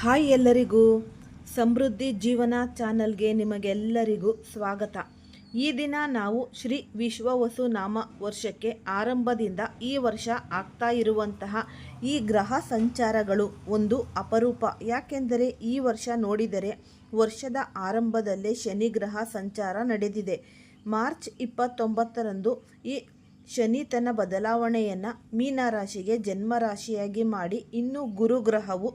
Hi ಎಲ್ಲರಿಗೂ. ಸಮೃದ್ಧಿ ಜೀವನ ಚಾನಲ್ಗೆ ನಿಮಗೆಲ್ಲರಿಗೂ ಸ್ವಾಗತ. ಈ ದಿನ ನಾವು ಶ್ರೀ ವಿಶ್ವವಸು ನಾಮ ವರ್ಷಕ್ಕೆ ಆರಂಭದಿಂದ ಈ ವರ್ಷ ಆಗ್ತಾ ಇರುವಂತಹ ಈ ಗ್ರಹ ಸಂಚಾರಗಳು ಒಂದು ಅಪರೂಪ. ಯಾಕೆಂದರೆ ಈ ವರ್ಷ ನೋಡಿದರೆ ವರ್ಷದ ಆರಂಭದಲ್ಲೇ ಶನಿ ಗ್ರಹ ಸಂಚಾರ ನಡೆದಿದೆ. ಮಾರ್ಚ್ ಇಪ್ಪತ್ತೊಂಬತ್ತರಂದು ಈ ಶನಿ ತನ್ನ ಬದಲಾವಣೆಯನ್ನು ಮೀನರಾಶಿಗೆ ಜನ್ಮರಾಶಿಯಾಗಿ ಮಾಡಿ ಇನ್ನು ಗುರುಗ್ರಹವು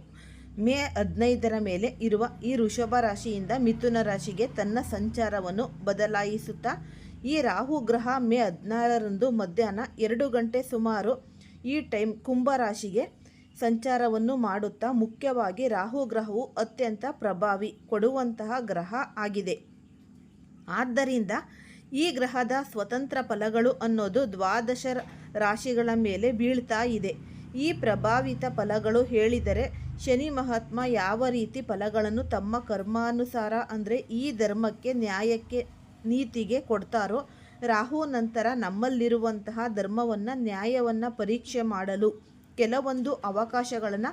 ಮೇ ಹದಿನೈದರ ಮೇಲೆ ಇರುವ ಈ ವೃಷಭ ರಾಶಿಯಿಂದ ಮಿಥುನ ರಾಶಿಗೆ ತನ್ನ ಸಂಚಾರವನ್ನು ಬದಲಾಯಿಸುತ್ತಾ, ಈ ರಾಹು ಗ್ರಹ ಮೇ ಹದಿನಾರರಂದು ಮಧ್ಯಾಹ್ನ ಎರಡು ಗಂಟೆ ಸುಮಾರು ಈ ಟೈಮ್ ಕುಂಭ ರಾಶಿಗೆ ಸಂಚಾರವನ್ನು ಮಾಡುತ್ತಾ, ಮುಖ್ಯವಾಗಿ ರಾಹು ಗ್ರಹವು ಅತ್ಯಂತ ಪ್ರಭಾವಿ ಕೊಡುವಂತಹ ಗ್ರಹ ಆಗಿದೆ. ಆದ್ದರಿಂದ ಈ ಗ್ರಹದ ಸ್ವತಂತ್ರ ಫಲಗಳು ಅನ್ನೋದು ದ್ವಾದಶ ರಾಶಿಗಳ ಮೇಲೆ ಬೀಳ್ತಾ ಇದೆ. ಈ ಪ್ರಭಾವಿತ ಫಲಗಳು ಹೇಳಿದರೆ ಶನಿ ಮಹಾತ್ಮ ಯಾವ ರೀತಿ ಫಲಗಳನ್ನು ತಮ್ಮ ಕರ್ಮಾನುಸಾರ ಅಂದರೆ ಈ ಧರ್ಮಕ್ಕೆ, ನ್ಯಾಯಕ್ಕೆ, ನೀತಿಗೆ ಕೊಡ್ತಾರೋ ರಾಹು ನಂತರ ನಮ್ಮಲ್ಲಿರುವಂತಹ ಧರ್ಮವನ್ನು, ನ್ಯಾಯವನ್ನು ಪರೀಕ್ಷೆ ಮಾಡಲು ಕೆಲವೊಂದು ಅವಕಾಶಗಳನ್ನು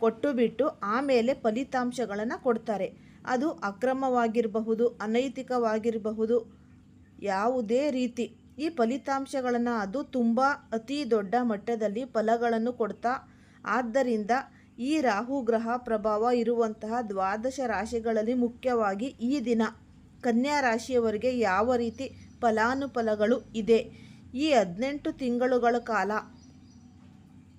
ಕೊಟ್ಟು ಬಿಟ್ಟು ಆಮೇಲೆ ಫಲಿತಾಂಶಗಳನ್ನು ಕೊಡ್ತಾರೆ. ಅದು ಅಕ್ರಮವಾಗಿರಬಹುದು, ಅನೈತಿಕವಾಗಿರಬಹುದು, ಯಾವುದೇ ರೀತಿ ಈ ಫಲಿತಾಂಶಗಳನ್ನು ಅದು ತುಂಬ ಅತಿ ದೊಡ್ಡ ಮಟ್ಟದಲ್ಲಿ ಫಲಗಳನ್ನು ಕೊಡ್ತಾ, ಆದ್ದರಿಂದ ಈ ರಾಹು ಗ್ರಹ ಪ್ರಭಾವ ಇರುವಂತಹ ದ್ವಾದಶ ರಾಶಿಗಳಲ್ಲಿ ಮುಖ್ಯವಾಗಿ ಈ ದಿನ ಕನ್ಯಾ ರಾಶಿಯವರಿಗೆ ಯಾವ ರೀತಿ ಫಲಾನುಫಲಗಳು ಇದೆ? ಈ ಹದಿನೆಂಟು ತಿಂಗಳುಗಳ ಕಾಲ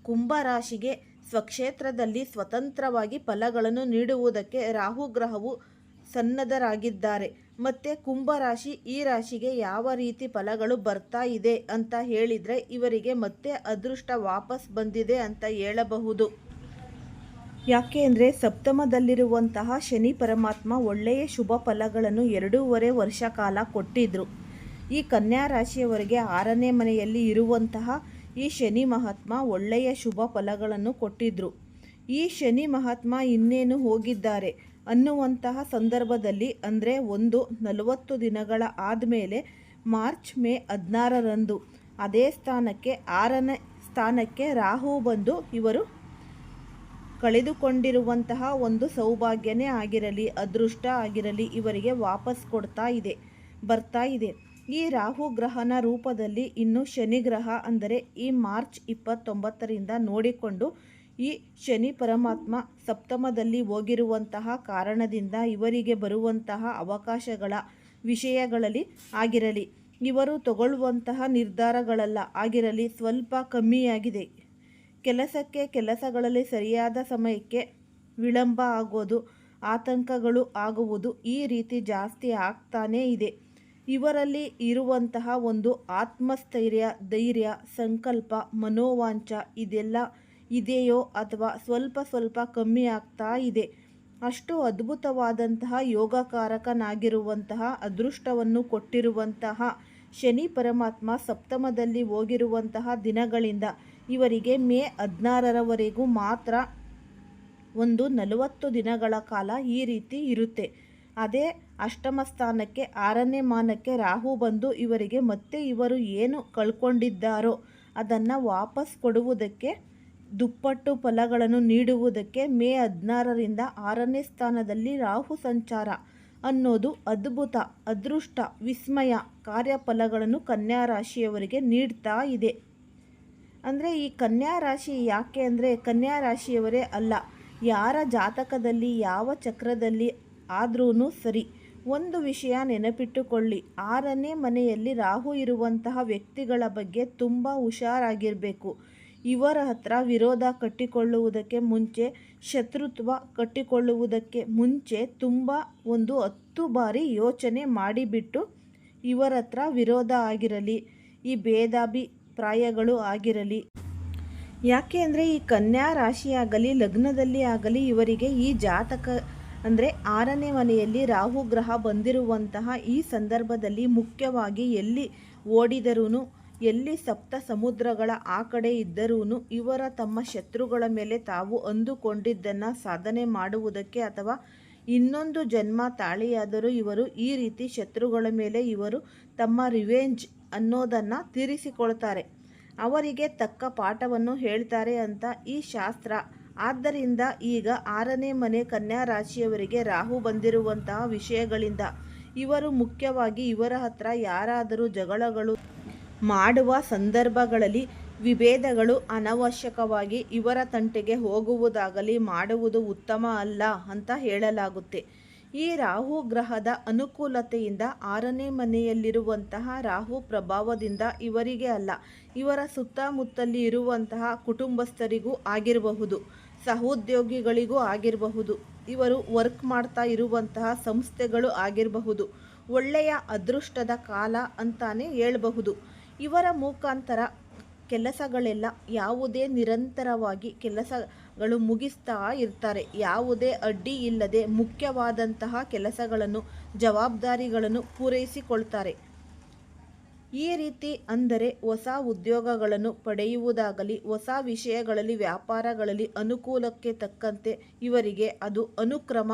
ಕುಂಭರಾಶಿಗೆ ಸ್ವಕ್ಷೇತ್ರದಲ್ಲಿ ಸ್ವತಂತ್ರವಾಗಿ ಫಲಗಳನ್ನು ನೀಡುವುದಕ್ಕೆ ರಾಹು ಗ್ರಹವು ಸನ್ನದ್ಧರಾಗಿದ್ದಾರೆ. ಮತ್ತು ಕುಂಭರಾಶಿ ಈ ರಾಶಿಗೆ ಯಾವ ರೀತಿ ಫಲಗಳು ಬರ್ತಾ ಇದೆ ಅಂತ ಹೇಳಿದರೆ ಇವರಿಗೆ ಮತ್ತೆ ಅದೃಷ್ಟ ವಾಪಸ್ ಬಂದಿದೆ ಅಂತ ಹೇಳಬಹುದು. ಯಾಕೆ ಅಂದರೆ ಸಪ್ತಮದಲ್ಲಿರುವಂತಹ ಶನಿ ಪರಮಾತ್ಮ ಒಳ್ಳೆಯ ಶುಭ ಫಲಗಳನ್ನು ಎರಡೂವರೆ ವರ್ಷ ಕಾಲ ಕೊಟ್ಟಿದ್ದರು ಈ ಕನ್ಯಾ ರಾಶಿಯವರಿಗೆ ಆರನೇ ಮನೆಯಲ್ಲಿ ಇರುವಂತಹ ಈ ಶನಿ ಮಹಾತ್ಮ ಒಳ್ಳೆಯ ಶುಭ ಫಲಗಳನ್ನು ಕೊಟ್ಟಿದ್ದರು ಈ ಶನಿ ಮಹಾತ್ಮ ಇನ್ನೇನು ಹೋಗಿದ್ದಾರೆ? ಅನ್ನುವಂತಹ ಸಂದರ್ಭದಲ್ಲಿ ಅಂದರೆ ಒಂದು ನಲವತ್ತು ದಿನಗಳ ಆದಮೇಲೆ ಮಾರ್ಚ್ ಮೇ ಹದಿನಾರರಂದು ಅದೇ ಸ್ಥಾನಕ್ಕೆ ಆರನೇ ಸ್ಥಾನಕ್ಕೆ ರಾಹು ಬಂದು ಇವರು ಕಳೆದುಕೊಂಡಿರುವಂತಹ ಒಂದು ಸೌಭಾಗ್ಯನೇ ಆಗಿರಲಿ, ಅದೃಷ್ಟ ಆಗಿರಲಿ ಇವರಿಗೆ ವಾಪಸ್ ಕೊಡ್ತಾ ಇದೆ, ಬರ್ತಾ ಇದೆ. ಈ ರಾಹು ಗ್ರಹನ ರೂಪದಲ್ಲಿ ಇನ್ನು ಶನಿ ಗ್ರಹ ಅಂದರೆ ಈ ಮಾರ್ಚ್ ಇಪ್ಪತ್ತೊಂಬತ್ತರಿಂದ ನೋಡಿಕೊಂಡು ಈ ಶನಿ ಪರಮಾತ್ಮ ಸಪ್ತಮದಲ್ಲಿ ಹೋಗಿರುವಂತಹ ಕಾರಣದಿಂದ ಇವರಿಗೆ ಬರುವಂತಹ ಅವಕಾಶಗಳ ವಿಷಯಗಳಲ್ಲಿ ಆಗಿರಲಿ, ಇವರು ತಗೊಳ್ಳುವಂತಹ ನಿರ್ಧಾರಗಳಲ್ಲ, ಆಗಿರಲಿ ಸ್ವಲ್ಪ ಕಮ್ಮಿಯಾಗಿದೆ. ಕೆಲಸಕ್ಕೆ ಕೆಲಸಗಳಲ್ಲಿ ಸರಿಯಾದ ಸಮಯಕ್ಕೆ ವಿಳಂಬ ಆಗೋದು, ಆತಂಕಗಳು ಆಗುವುದು ಈ ರೀತಿ ಜಾಸ್ತಿ ಆಗ್ತಾನೇ ಇದೆ. ಇವರಲ್ಲಿ ಇರುವಂತಹ ಒಂದು ಆತ್ಮಸ್ಥೈರ್ಯ, ಧೈರ್ಯ, ಸಂಕಲ್ಪ ಮನೋವಾಂಚ ಇದೆಲ್ಲ ಇದೆಯೋ ಅಥವಾ ಸ್ವಲ್ಪ ಸ್ವಲ್ಪ ಕಮ್ಮಿ ಆಗ್ತಾ ಇದೆ. ಅಷ್ಟು ಅದ್ಭುತವಾದಂತಹ ಯೋಗಕಾರಕನಾಗಿರುವಂತಹ ಅದೃಷ್ಟವನ್ನು ಕೊಟ್ಟಿರುವಂತಹ ಶನಿ ಪರಮಾತ್ಮ ಸಪ್ತಮದಲ್ಲಿ ಹೋಗಿರುವಂತಹ ದಿನಗಳಿಂದ ಇವರಿಗೆ ಮೇ ಹದಿನಾರರವರೆಗೂ ಮಾತ್ರ ಒಂದು ನಲವತ್ತು ದಿನಗಳ ಕಾಲ ಈ ರೀತಿ ಇರುತ್ತೆ. ಅದೇ ಅಷ್ಟಮ ಸ್ಥಾನಕ್ಕೆ ಆರನೇ ಮಾನಕ್ಕೆ ರಾಹು ಬಂದು ಇವರಿಗೆ ಮತ್ತೆ ಇವರು ಏನು ಕಳ್ಕೊಂಡಿದ್ದಾರೋ ಅದನ್ನು ವಾಪಸ್ ಕೊಡುವುದಕ್ಕೆ ದುಪ್ಪಟ್ಟು ಫಲಗಳನ್ನು ನೀಡುವುದಕ್ಕೆ ಮೇ ಹದಿನಾರರಿಂದ ಆರನೇ ಸ್ಥಾನದಲ್ಲಿ ರಾಹು ಸಂಚಾರ ಅನ್ನೋದು ಅದ್ಭುತ, ಅದೃಷ್ಟ, ವಿಸ್ಮಯ ಕಾರ್ಯಫಲಗಳನ್ನು ಕನ್ಯಾ ರಾಶಿಯವರಿಗೆ ನೀಡ್ತಾ ಇದೆ. ಅಂದರೆ ಈ ಕನ್ಯಾ ರಾಶಿ ಯಾಕೆ ಅಂದರೆ ಕನ್ಯಾ ರಾಶಿಯವರೇ ಅಲ್ಲ, ಯಾರ ಜಾತಕದಲ್ಲಿ, ಯಾವ ಚಕ್ರದಲ್ಲಿ ಆದ್ರೂ ಸರಿ. ಒಂದು ವಿಷಯ ನೆನಪಿಟ್ಟುಕೊಳ್ಳಿ, ಆರನೇ ಮನೆಯಲ್ಲಿ ರಾಹು ಇರುವಂತಹ ವ್ಯಕ್ತಿಗಳ ಬಗ್ಗೆ ತುಂಬ ಹುಷಾರಾಗಿರಬೇಕು. ಇವರ ಹತ್ರ ವಿರೋಧ ಕಟ್ಟಿಕೊಳ್ಳುವುದಕ್ಕೆ ಮುಂಚೆ, ಶತ್ರುತ್ವ ಕಟ್ಟಿಕೊಳ್ಳುವುದಕ್ಕೆ ಮುಂಚೆ ತುಂಬ ಒಂದು ಹತ್ತು ಬಾರಿ ಯೋಚನೆ ಮಾಡಿಬಿಟ್ಟು ಇವರ ಹತ್ರ ವಿರೋಧ ಆಗಿರಲಿ, ಈ ಭೇದಾಭಿಪ್ರಾಯಗಳು ಆಗಿರಲಿ. ಯಾಕೆ ಅಂದರೆ ಈ ಕನ್ಯಾ ರಾಶಿಯಾಗಲಿ, ಲಗ್ನದಲ್ಲಿ ಆಗಲಿ ಇವರಿಗೆ ಈ ಜಾತಕ ಅಂದರೆ ಆರನೇ ಮನೆಯಲ್ಲಿ ರಾಹು ಗ್ರಹ ಬಂದಿರುವಂತಹ ಈ ಸಂದರ್ಭದಲ್ಲಿ ಮುಖ್ಯವಾಗಿ ಎಲ್ಲಿ ಓಡಿದರೂ ಎಲ್ಲಿ ಸಪ್ತ ಸಮುದ್ರಗಳ ಆ ಕಡೆ ಇದ್ದರೂ ಇವರ ತಮ್ಮ ಶತ್ರುಗಳ ಮೇಲೆ ತಾವು ಅಂದುಕೊಂಡಿದ್ದನ್ನು ಸಾಧನೆ ಮಾಡುವುದಕ್ಕೆ ಅಥವಾ ಇನ್ನೊಂದು ಜನ್ಮ ತಾಳಿಯಾದರೂ ಇವರು ಈ ರೀತಿ ಶತ್ರುಗಳ ಮೇಲೆ ಇವರು ತಮ್ಮ ರಿವೆಂಜ್ ಅನ್ನೋದನ್ನು ತೀರಿಸಿಕೊಳ್ತಾರೆ. ಅವರಿಗೆ ತಕ್ಕ ಪಾಠವನ್ನು ಹೇಳ್ತಾರೆ ಅಂತ ಈ ಶಾಸ್ತ್ರ. ಆದ್ದರಿಂದ ಈಗ ಆರನೇ ಮನೆ ಕನ್ಯಾ ರಾಶಿಯವರಿಗೆ ರಾಹು ಬಂದಿರುವಂತಹ ವಿಷಯಗಳಿಂದ ಇವರು ಮುಖ್ಯವಾಗಿ ಇವರ ಹತ್ರ ಯಾರಾದರೂ ಜಗಳಗಳು ಮಾಡುವ ಸಂದರ್ಭಗಳಲ್ಲಿ ವಿಭೇದಗಳು ಅನವಶ್ಯಕವಾಗಿ ಇವರ ತಂಟೆಗೆ ಹೋಗುವುದಾಗಲಿ ಮಾಡುವುದು ಉತ್ತಮ ಅಲ್ಲ ಅಂತ ಹೇಳಲಾಗುತ್ತೆ. ಈ ರಾಹು ಗ್ರಹದ ಅನುಕೂಲತೆಯಿಂದ ಆರನೇ ಮನೆಯಲ್ಲಿರುವಂತಹ ರಾಹು ಪ್ರಭಾವದಿಂದ ಇವರಿಗೆ ಅಲ್ಲ, ಇವರ ಸುತ್ತಮುತ್ತಲಿ ಇರುವಂತಹ ಕುಟುಂಬಸ್ಥರಿಗೂ ಆಗಿರಬಹುದು, ಸಹೋದ್ಯೋಗಿಗಳಿಗೂ ಆಗಿರಬಹುದು, ಇವರು ವರ್ಕ್ ಮಾಡ್ತಾ ಇರುವಂತಹ ಸಂಸ್ಥೆಗಳು ಆಗಿರಬಹುದು, ಒಳ್ಳೆಯ ಅದೃಷ್ಟದ ಕಾಲ ಅಂತಾನೆ ಹೇಳಬಹುದು. ಇವರ ಮುಖಾಂತರ ಕೆಲಸಗಳೆಲ್ಲ ಯಾವುದೇ ನಿರಂತರವಾಗಿ ಕೆಲಸಗಳು ಮುಗಿಸ್ತಾ ಇರ್ತಾರೆ. ಯಾವುದೇ ಅಡ್ಡಿ ಇಲ್ಲದೆ ಮುಖ್ಯವಾದಂತಹ ಕೆಲಸಗಳನ್ನು, ಜವಾಬ್ದಾರಿಗಳನ್ನು ಪೂರೈಸಿಕೊಳ್ತಾರೆ. ಈ ರೀತಿ ಅಂದರೆ ಹೊಸ ಉದ್ಯೋಗಗಳನ್ನು ಪಡೆಯುವುದಾಗಲಿ, ಹೊಸ ವಿಷಯಗಳಲ್ಲಿ, ವ್ಯಾಪಾರಗಳಲ್ಲಿ ಅನುಕೂಲಕ್ಕೆ ತಕ್ಕಂತೆ ಇವರಿಗೆ ಅದು ಅನುಕ್ರಮ,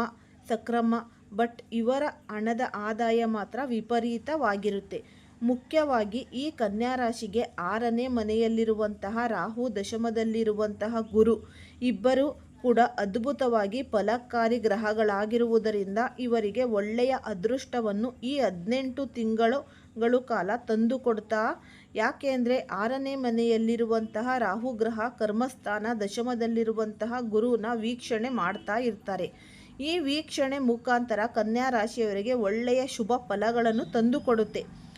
ಸಕ್ರಮ, ಬಟ್ ಇವರ ಹಣದ ಆದಾಯ ಮಾತ್ರ ವಿಪರೀತವಾಗಿರುತ್ತೆ. ಮುಖ್ಯವಾಗಿ ಈ ಕನ್ಯಾ ರಾಶಿಗೆ ಆರನೇ ಮನೆಯಲ್ಲಿರುವಂತಹ ರಾಹು ದಶಮದಲ್ಲಿರುವಂತಹ ಗುರು ಇಬ್ಬರು ಕೂಡ ಅದ್ಭುತವಾಗಿ ಫಲಕಾರಿ ಗ್ರಹಗಳಾಗಿರುವುದರಿಂದ ಇವರಿಗೆ ಒಳ್ಳೆಯ ಅದೃಷ್ಟವನ್ನು ಈ ಹದಿನೆಂಟು ತಿಂಗಳುಗಳು ಕಾಲ ತಂದುಕೊಡ್ತಾ ಯಾಕೆಂದರೆ ಆರನೇ ಮನೆಯಲ್ಲಿರುವಂತಹ ರಾಹುಗ್ರಹ ಕರ್ಮಸ್ಥಾನ ದಶಮದಲ್ಲಿರುವಂತಹ ಗುರುನ ವೀಕ್ಷಣೆ ಮಾಡ್ತಾ ಇರ್ತಾರೆ. ಈ ವೀಕ್ಷಣೆ ಮುಖಾಂತರ ಕನ್ಯಾ ರಾಶಿಯವರಿಗೆ ಒಳ್ಳೆಯ ಶುಭ ಫಲಗಳನ್ನು ತಂದುಕೊಡುತ್ತೆ.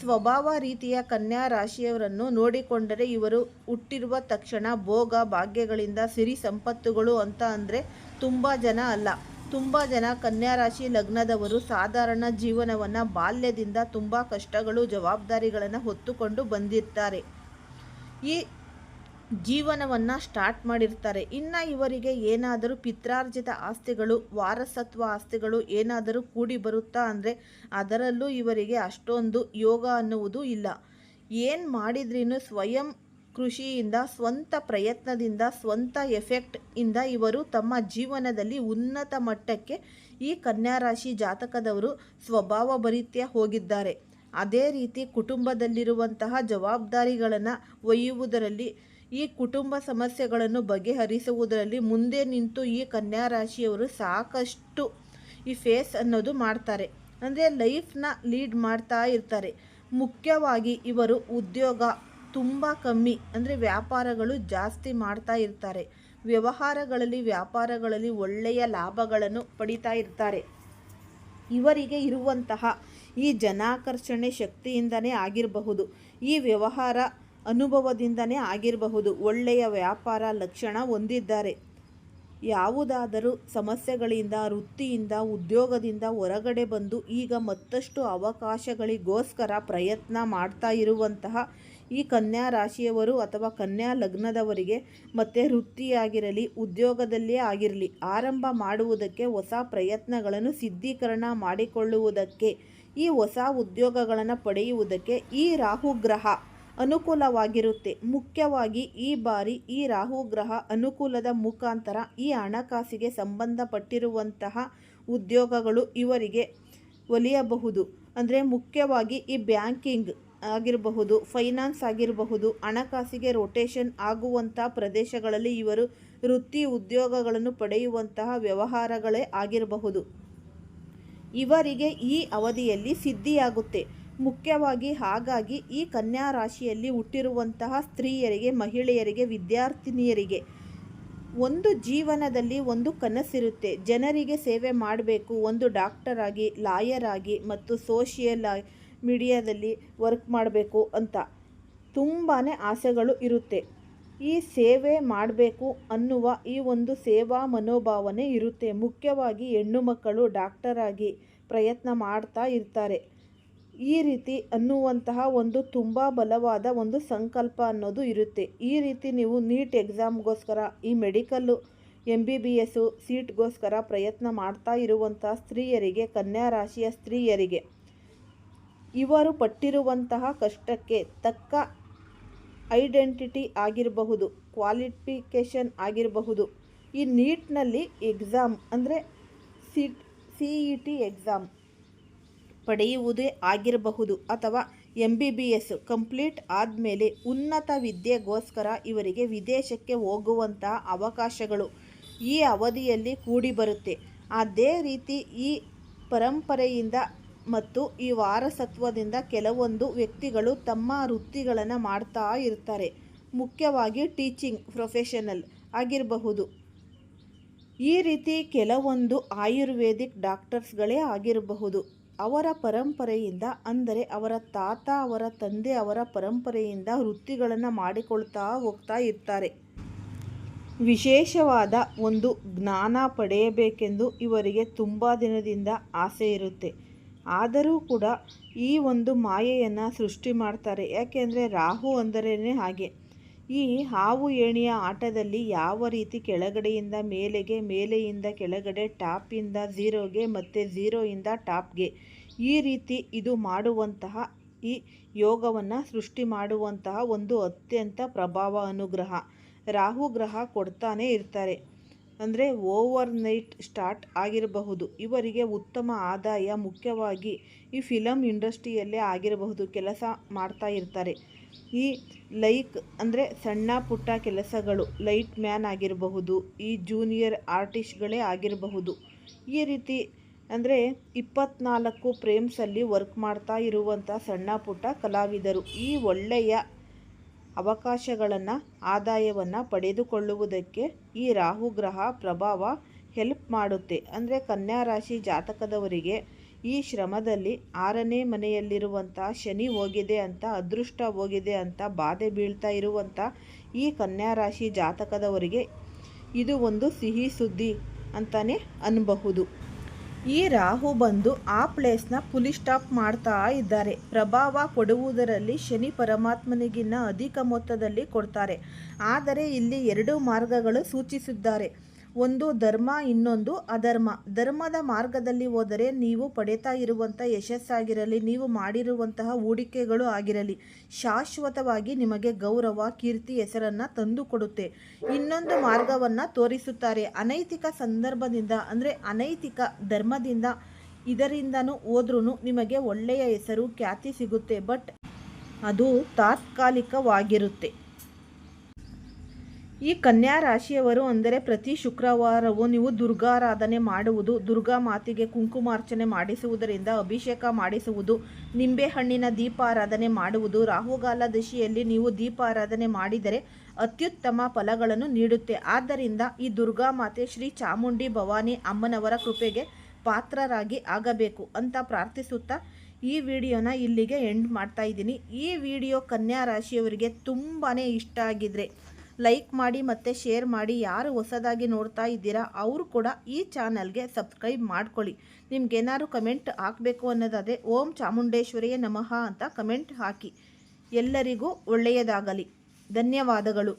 ಸ್ವಭಾವ ರೀತಿಯ ಕನ್ಯಾ ರಾಶಿಯವರನ್ನು ನೋಡಿಕೊಂಡರೆ ಇವರು ಹುಟ್ಟಿರುವ ತಕ್ಷಣ ಭೋಗ ಭಾಗ್ಯಗಳಿಂದ ಸಿರಿ ಸಂಪತ್ತುಗಳು ಅಂತ ಅಂದರೆ ತುಂಬ ಜನ ಅಲ್ಲ. ತುಂಬ ಜನ ಕನ್ಯಾ ರಾಶಿ ಲಗ್ನದವರು ಸಾಧಾರಣ ಜೀವನವನ್ನು ಬಾಲ್ಯದಿಂದ ತುಂಬ ಕಷ್ಟಗಳು, ಜವಾಬ್ದಾರಿಗಳನ್ನು ಹೊತ್ತುಕೊಂಡು ಬಂದಿರ್ತಾರೆ. ಈ ಜೀವನವನ್ನು ಸ್ಟಾರ್ಟ್ ಮಾಡಿರ್ತಾರೆ. ಇನ್ನು ಇವರಿಗೆ ಏನಾದರೂ ಪಿತ್ರಾರ್ಜಿತ ಆಸ್ತಿಗಳು, ವಾರಸತ್ವ ಆಸ್ತಿಗಳು ಏನಾದರೂ ಕೂಡಿ ಬರುತ್ತಾ ಅಂದರೆ ಅದರಲ್ಲೂ ಇವರಿಗೆ ಅಷ್ಟೊಂದು ಯೋಗ ಅನ್ನುವುದು ಇಲ್ಲ. ಏನು ಮಾಡಿದ್ರೂ ಸ್ವಯಂ ಕೃಷಿಯಿಂದ, ಸ್ವಂತ ಪ್ರಯತ್ನದಿಂದ, ಸ್ವಂತ ಎಫೆಕ್ಟ್ ಇಂದ ಇವರು ತಮ್ಮ ಜೀವನದಲ್ಲಿ ಉನ್ನತ ಮಟ್ಟಕ್ಕೆ ಈ ಕನ್ಯಾ ರಾಶಿ ಜಾತಕದವರು ಸ್ವಭಾವ ಭರಿತ್ಯ ಹೋಗಿದ್ದಾರೆ. ಅದೇ ರೀತಿ ಕುಟುಂಬದಲ್ಲಿರುವಂತಹ ಜವಾಬ್ದಾರಿಗಳನ್ನು ಒಯ್ಯುವುದರಲ್ಲಿ ಈ ಕುಟುಂಬ ಸಮಸ್ಯೆಗಳನ್ನು ಬಗೆಹರಿಸುವುದರಲ್ಲಿ ಮುಂದೆ ನಿಂತು ಈ ಕನ್ಯಾ ರಾಶಿಯವರು ಸಾಕಷ್ಟು ಈ ಫೇಸ್ ಅನ್ನೋದು ಮಾಡ್ತಾರೆ. ಅಂದರೆ ಲೈಫ್ನ ಲೀಡ್ ಮಾಡ್ತಾ ಇರ್ತಾರೆ. ಮುಖ್ಯವಾಗಿ ಇವರು ಉದ್ಯೋಗ ತುಂಬ ಕಮ್ಮಿ, ಅಂದರೆ ವ್ಯಾಪಾರಗಳು ಜಾಸ್ತಿ ಮಾಡ್ತಾ ಇರ್ತಾರೆ. ವ್ಯವಹಾರಗಳಲ್ಲಿ, ವ್ಯಾಪಾರಗಳಲ್ಲಿ ಒಳ್ಳೆಯ ಲಾಭಗಳನ್ನು ಪಡಿತಾ ಇರ್ತಾರೆ. ಇವರಿಗೆ ಇರುವಂತಹ ಈ ಜನಾಕರ್ಷಣೆ ಶಕ್ತಿಯಿಂದನೇ ಆಗಿರಬಹುದು. ಈ ವ್ಯವಹಾರ ಅನುಭವದಿಂದನೇ ಆಗಿರಬಹುದು. ಒಳ್ಳೆಯ ವ್ಯಾಪಾರ ಲಕ್ಷಣ ಹೊಂದಿದ್ದಾರೆ. ಯಾವುದಾದರೂ ಸಮಸ್ಯೆಗಳಿಂದ, ವೃತ್ತಿಯಿಂದ, ಉದ್ಯೋಗದಿಂದ ಹೊರಗಡೆ ಬಂದು ಈಗ ಮತ್ತಷ್ಟು ಅವಕಾಶಗಳಿಗೋಸ್ಕರ ಪ್ರಯತ್ನ ಮಾಡ್ತಾ ಇರುವಂತಹ ಈ ಕನ್ಯಾ ರಾಶಿಯವರು ಅಥವಾ ಕನ್ಯಾ ಲಗ್ನದವರಿಗೆ ಮತ್ತೆ ವೃತ್ತಿಯಾಗಿರಲಿ, ಉದ್ಯೋಗದಲ್ಲೇ ಆಗಿರಲಿ, ಆರಂಭ ಮಾಡುವುದಕ್ಕೆ ಹೊಸ ಪ್ರಯತ್ನಗಳನ್ನು ಸಿದ್ಧೀಕರಣ ಮಾಡಿಕೊಳ್ಳುವುದಕ್ಕೆ, ಈ ಹೊಸ ಉದ್ಯೋಗಗಳನ್ನು ಪಡೆಯುವುದಕ್ಕೆ ಈ ರಾಹುಗ್ರಹ ಅನುಕೂಲವಾಗಿರುತ್ತೆ. ಮುಖ್ಯವಾಗಿ ಈ ಬಾರಿ ಈ ರಾಹು ಗ್ರಹ ಅನುಕೂಲದ ಮುಖಾಂತರ ಈ ಹಣಕಾಸಿಗೆ ಸಂಬಂಧಪಟ್ಟಿರುವಂತಹ ಉದ್ಯೋಗಗಳು ಇವರಿಗೆ ಒಲಿಯಬಹುದು. ಅಂದರೆ ಮುಖ್ಯವಾಗಿ ಈ ಬ್ಯಾಂಕಿಂಗ್ ಆಗಿರಬಹುದು, ಫೈನಾನ್ಸ್ ಆಗಿರಬಹುದು, ಹಣಕಾಸಿಗೆ ರೊಟೇಷನ್ ಆಗುವಂತಹ ಪ್ರದೇಶಗಳಲ್ಲಿ ಇವರು ವೃತ್ತಿ ಉದ್ಯೋಗಗಳನ್ನು ಪಡೆಯುವಂತಹ ವ್ಯವಹಾರಗಳೇ ಆಗಿರಬಹುದು. ಇವರಿಗೆ ಈ ಅವಧಿಯಲ್ಲಿ ಸಿದ್ಧಿಯಾಗುತ್ತೆ. ಮುಖ್ಯವಾಗಿ ಹಾಗಾಗಿ ಈ ಕನ್ಯಾ ರಾಶಿಯಲ್ಲಿ ಹುಟ್ಟಿರುವಂತಹ ಸ್ತ್ರೀಯರಿಗೆ, ಮಹಿಳೆಯರಿಗೆ, ವಿದ್ಯಾರ್ಥಿನಿಯರಿಗೆ ಒಂದು ಜೀವನದಲ್ಲಿ ಒಂದು ಕನಸಿರುತ್ತೆ. ಜನರಿಗೆ ಸೇವೆ ಮಾಡಬೇಕು. ಒಂದು ಡಾಕ್ಟರ್ ಆಗಿ, ಲಾಯರ್ ಆಗಿ ಮತ್ತು ಸೋಷಿಯಲ್ ಮೀಡಿಯಾದಲ್ಲಿ ವರ್ಕ್ ಮಾಡಬೇಕು ಅಂತ ತುಂಬಾ ಆಸೆಗಳು ಇರುತ್ತೆ. ಈ ಸೇವೆ ಮಾಡಬೇಕು ಅನ್ನುವ ಈ ಒಂದು ಸೇವಾ ಮನೋಭಾವನೆ ಇರುತ್ತೆ. ಮುಖ್ಯವಾಗಿ ಹೆಣ್ಣು ಮಕ್ಕಳು ಡಾಕ್ಟರ್ ಆಗಿ ಪ್ರಯತ್ನ ಮಾಡ್ತಾ ಇರ್ತಾರೆ. ಈ ರೀತಿ ಅನ್ನುವಂತಹ ಒಂದು ತುಂಬ ಬಲವಾದ ಒಂದು ಸಂಕಲ್ಪ ಅನ್ನೋದು ಇರುತ್ತೆ. ಈ ರೀತಿ ನೀವು ನೀಟ್ ಎಕ್ಸಾಮ್ಗೋಸ್ಕರ, ಈ medical M B B S ಸೀಟ್ಗೋಸ್ಕರ ಪ್ರಯತ್ನ ಮಾಡ್ತಾ ಇರುವಂಥ ಸ್ತ್ರೀಯರಿಗೆ, ಕನ್ಯಾ ರಾಶಿಯ ಸ್ತ್ರೀಯರಿಗೆ, ಇವರು ಪಟ್ಟಿರುವಂತಹ ಕಷ್ಟಕ್ಕೆ ತಕ್ಕ ಐಡೆಂಟಿಟಿ ಆಗಿರಬಹುದು, ಕ್ವಾಲಿಫಿಕೇಷನ್ ಆಗಿರಬಹುದು. ಈ ನೀಟ್ನಲ್ಲಿ ಎಕ್ಸಾಮ್ ಅಂದರೆ CET, C E T exam. ಪಡೆಯುವುದೇ ಆಗಿರಬಹುದು ಅಥವಾ M B B S complete ಆದಮೇಲೆ ಉನ್ನತ ವಿದ್ಯೆಗೋಸ್ಕರ ಇವರಿಗೆ ವಿದೇಶಕ್ಕೆ ಹೋಗುವಂತಹ ಅವಕಾಶಗಳು ಈ ಅವಧಿಯಲ್ಲಿ ಕೂಡಿ ಬರುತ್ತೆ. ಅದೇ ರೀತಿ ಈ ಪರಂಪರೆಯಿಂದ ಮತ್ತು ಈ ವಾರಸತ್ವದಿಂದ ಕೆಲವೊಂದು ವ್ಯಕ್ತಿಗಳು ತಮ್ಮ ವೃತ್ತಿಗಳನ್ನು ಮಾಡ್ತಾ ಇರ್ತಾರೆ. ಮುಖ್ಯವಾಗಿ ಟೀಚಿಂಗ್ ಪ್ರೊಫೆಷನಲ್ ಆಗಿರಬಹುದು. ಈ ರೀತಿ ಕೆಲವೊಂದು ಆಯುರ್ವೇದಿಕ್ ಡಾಕ್ಟರ್ಸ್ಗಳೇ ಆಗಿರಬಹುದು. ಅವರ ಪರಂಪರೆಯಿಂದ, ಅಂದರೆ ಅವರ ತಾತ, ಅವರ ತಂದೆ, ಅವರ ಪರಂಪರೆಯಿಂದ ವೃತ್ತಿಗಳನ್ನು ಮಾಡಿಕೊಳ್ತಾ ಹೋಗ್ತಾ ಇರ್ತಾರೆ. ವಿಶೇಷವಾದ ಒಂದು ಜ್ಞಾನ ಪಡೆಯಬೇಕೆಂದು ಇವರಿಗೆ ತುಂಬ ದಿನದಿಂದ ಆಸೆ ಇರುತ್ತೆ. ಆದರೂ ಕೂಡ ಈ ಒಂದು ಮಾಯೆಯನ್ನು ಸೃಷ್ಟಿ ಮಾಡ್ತಾರೆ. ಯಾಕೆಂದರೆ ರಾಹು ಅಂದರೇ ಹಾಗೆ. ಈ ಹಾವು ಏಣಿಯ ಆಟದಲ್ಲಿ ಯಾವ ರೀತಿ ಕೆಳಗಡೆಯಿಂದ ಮೇಲೆಗೆ, ಮೇಲೆಯಿಂದ ಕೆಳಗಡೆ ಟಾಪಿಂದ ಝೀರೋಗೆ ಮತ್ತು ಝೀರೋಯಿಂದ ಟಾಪ್ಗೆ ಈ ರೀತಿ ಇದು ಮಾಡುವಂತಹ ಈ ಯೋಗವನ್ನು ಸೃಷ್ಟಿ ಮಾಡುವಂತಹ ಒಂದು ಅತ್ಯಂತ ಪ್ರಭಾವ ಅನುಗ್ರಹ. ರಾಹು ಗ್ರಹ ಕೊಡ್ತಾನೆ ಇರ್ತಾರೆ. ಅಂದರೆ ಓವರ್ ನೈಟ್ ಸ್ಟಾರ್ಟ್ ಆಗಿರಬಹುದು. ಇವರಿಗೆ ಉತ್ತಮ ಆದಾಯ ಮುಖ್ಯವಾಗಿ ಈ ಫಿಲಮ್ ಇಂಡಸ್ಟ್ರಿಯಲ್ಲೇ ಆಗಿರಬಹುದು ಕೆಲಸ ಮಾಡ್ತಾ ಇರ್ತಾರೆ. ಈ ಲೈಕ್ ಅಂದರೆ ಸಣ್ಣ ಪುಟ್ಟ ಕೆಲಸಗಳು, ಲೈಟ್ ಮ್ಯಾನ್ ಆಗಿರಬಹುದು, ಈ ಜೂನಿಯರ್ ಆರ್ಟಿಸ್ಟ್ಗಳೇ ಆಗಿರಬಹುದು. ಈ ರೀತಿ ಅಂದರೆ ಇಪ್ಪತ್ನಾಲ್ಕು ಫ್ರೇಮ್ಸಲ್ಲಿ ವರ್ಕ್ ಮಾಡ್ತಾ ಇರುವಂಥ ಸಣ್ಣ ಪುಟ್ಟ ಕಲಾವಿದರು, ಈ ಒಳ್ಳೆಯ ಅವಕಾಶಗಳನ್ನು, ಆದಾಯವನ್ನು ಪಡೆದುಕೊಳ್ಳುವುದಕ್ಕೆ ಈ ರಾಹುಗ್ರಹ ಪ್ರಭಾವ ಹೆಲ್ಪ್ ಮಾಡುತ್ತೆ. ಅಂದರೆ ಕನ್ಯಾ ರಾಶಿ ಜಾತಕದವರಿಗೆ ಈ ಶ್ರಮದಲ್ಲಿ ಆರನೇ ಮನೆಯಲ್ಲಿರುವಂಥ ಶನಿ ಹೋಗಿದೆ ಅಂತ, ಅದೃಷ್ಟ ಹೋಗಿದೆ ಅಂತ, ಬಾಧೆ ಬೀಳ್ತಾ ಇರುವಂಥ ಈ ಕನ್ಯಾ ರಾಶಿ ಜಾತಕದವರಿಗೆ ಇದು ಒಂದು ಸಿಹಿ ಸುದ್ದಿ ಅಂತಲೇ ಅನ್ನಬಹುದು ಈ ರಾಹು ಬಂದು ಆ ಪ್ಲೇಸ್ನ ಪುಲಿ ಸ್ಟಾಪ್ ಮಾಡ್ತಾ ಇದ್ದಾರೆ. ಪ್ರಭಾವ ಕೊಡುವುದರಲ್ಲಿ ಶನಿ ಪರಮಾತ್ಮನಿಗಿನ್ನ ಅಧಿಕ ಮೊತ್ತದಲ್ಲಿ ಕೊಡ್ತಾರೆ. ಆದರೆ ಇಲ್ಲಿ ಎರಡು ಮಾರ್ಗಗಳು ಸೂಚಿಸಿದ್ದಾರೆ. ಒಂದು ಧರ್ಮ, ಇನ್ನೊಂದು ಅಧರ್ಮ. ಧರ್ಮದ ಮಾರ್ಗದಲ್ಲಿ ಹೋದರೆ ನೀವು ಪಡೆತಾ ಇರುವಂಥ ಯಶಸ್ಸಾಗಿರಲಿ, ನೀವು ಮಾಡಿರುವಂತಹ ಹೂಡಿಕೆಗಳು ಆಗಿರಲಿ. ಶಾಶ್ವತವಾಗಿ ನಿಮಗೆ ಗೌರವ, ಕೀರ್ತಿ, ಹೆಸರನ್ನು ತಂದು ಕೊಡುತ್ತೆ ಇನ್ನೊಂದು ಮಾರ್ಗವನ್ನು ತೋರಿಸುತ್ತಾರೆ. ಅನೈತಿಕ ಸಂದರ್ಭದಿಂದ, ಅಂದರೆ ಅನೈತಿಕ ಧರ್ಮದಿಂದ ಇದರಿಂದನೂ ಹೋದ್ರೂ ನಿಮಗೆ ಒಳ್ಳೆಯ ಹೆಸರು, ಖ್ಯಾತಿ ಸಿಗುತ್ತೆ. ಬಟ್ ಅದು ತಾತ್ಕಾಲಿಕವಾಗಿರುತ್ತೆ. ಈ ಕನ್ಯಾ ರಾಶಿಯವರು ಅಂದರೆ ಪ್ರತಿ ಶುಕ್ರವಾರವೂ ನೀವು ದುರ್ಗಾರಾಧನೆ ಮಾಡುವುದು, ದುರ್ಗಾ ಮಾತೆಗೆ ಕುಂಕುಮಾರ್ಚನೆ ಮಾಡಿಸುವುದರಿಂದ ಅಭಿಷೇಕ ಮಾಡಿಸುವುದು ನಿಂಬೆಹಣ್ಣಿನ ದೀಪಾರಾಧನೆ ಮಾಡುವುದು, ರಾಹುಗಾಲ ದಶೆಯಲ್ಲಿ ನೀವು ದೀಪಾರಾಧನೆ ಮಾಡಿದರೆ ಅತ್ಯುತ್ತಮ ಫಲಗಳನ್ನು ನೀಡುತ್ತೆ. ಆದ್ದರಿಂದ ಈ ದುರ್ಗಾ ಮಾತೆ ಶ್ರೀ ಚಾಮುಂಡಿ ಭವಾನಿ ಅಮ್ಮನವರ ಕೃಪೆಗೆ ಪಾತ್ರರಾಗಿ ಆಗಬೇಕು ಅಂತ ಪ್ರಾರ್ಥಿಸುತ್ತಾ ಈ ವಿಡಿಯೋನ ಇಲ್ಲಿಗೆ ಎಂಡ್ ಮಾಡ್ತಾ ಇದ್ದೀನಿ. ಈ ವಿಡಿಯೋ ಕನ್ಯಾ ರಾಶಿಯವರಿಗೆ ತುಂಬಾ ಇಷ್ಟ ಆಗಿದ್ರೆ ಲೈಕ್ ಮಾಡಿ ಮತ್ತು ಶೇರ್ ಮಾಡಿ, ಯಾರು ಹೊಸದಾಗಿ ನೋಡ್ತಾ ಇದ್ದೀರಾ, ಅವರು ಕೂಡ ಈ ಚಾನಲ್ಗೆ ಸಬ್ಸ್ಕ್ರೈಬ್ ಮಾಡ್ಕೊಳ್ಳಿ. ನಿಮ್ಗೇನಾದ್ರು ಕಮೆಂಟ್ ಹಾಕಬೇಕು ಅನ್ನೋದಾದರೆ, ಓಂ ಚಾಮುಂಡೇಶ್ವರಿಯೇ ನಮಃ ಅಂತ ಕಮೆಂಟ್ ಹಾಕಿ. ಎಲ್ಲರಿಗೂ ಒಳ್ಳೆಯದಾಗಲಿ. ಧನ್ಯವಾದಗಳು.